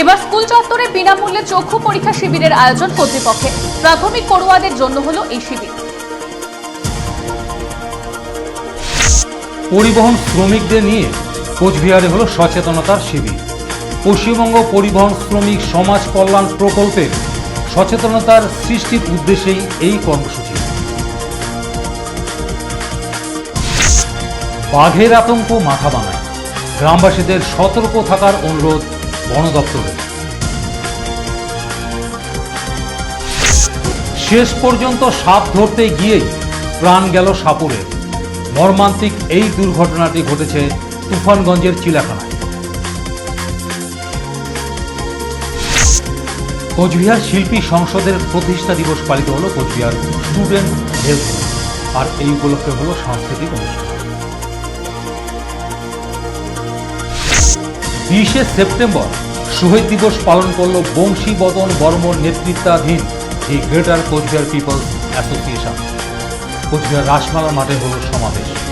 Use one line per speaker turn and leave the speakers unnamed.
এবার স্কুল চত্বরে বিনামূল্যে চক্ষু পরীক্ষা শিবিরের আয়োজন কর্তৃপক্ষে। প্রাথমিক পড়ুয়াদের জন্য হলো এই শিবির।
পরিবহন শ্রমিকদের নিয়ে কোচবিহারে হলো সচেতনতার শিবির। পশ্চিমবঙ্গ পরিবহন শ্রমিক সমাজ কল্যাণ প্রকল্পের সচেতনতার সৃষ্টির উদ্দেশ্যেই এই কর্মসূচি। বাঘের আতঙ্ক মাথা বানায়। গ্রামবাসীদের সতর্ক থাকার অনুরোধ বন দপ্তরের শেষ পর্যন্ত সাপ ধরতে গিয়েই প্রাণ গেল সাপুরের মর্মান্তিক এই দুর্ঘটনাটি ঘটেছে তুফানগঞ্জের চিলাখানায়। কোচবিহার শিল্পী সংসদের প্রতিষ্ঠা দিবস পালিত হলো কোচবিহার স্টুডেন্ট হেলথ আর এই উপলক্ষে হলো সাংস্কৃতিক অনুষ্ঠান। বিশে সেপ্টেম্বর শহীদ দিবস পালন করল বংশীবদন বর্মন নেতৃত্বাধীন এই greater Cooch Behar peoples association. Cooch Behar Rasmala মাঠে হল সমাবেশ।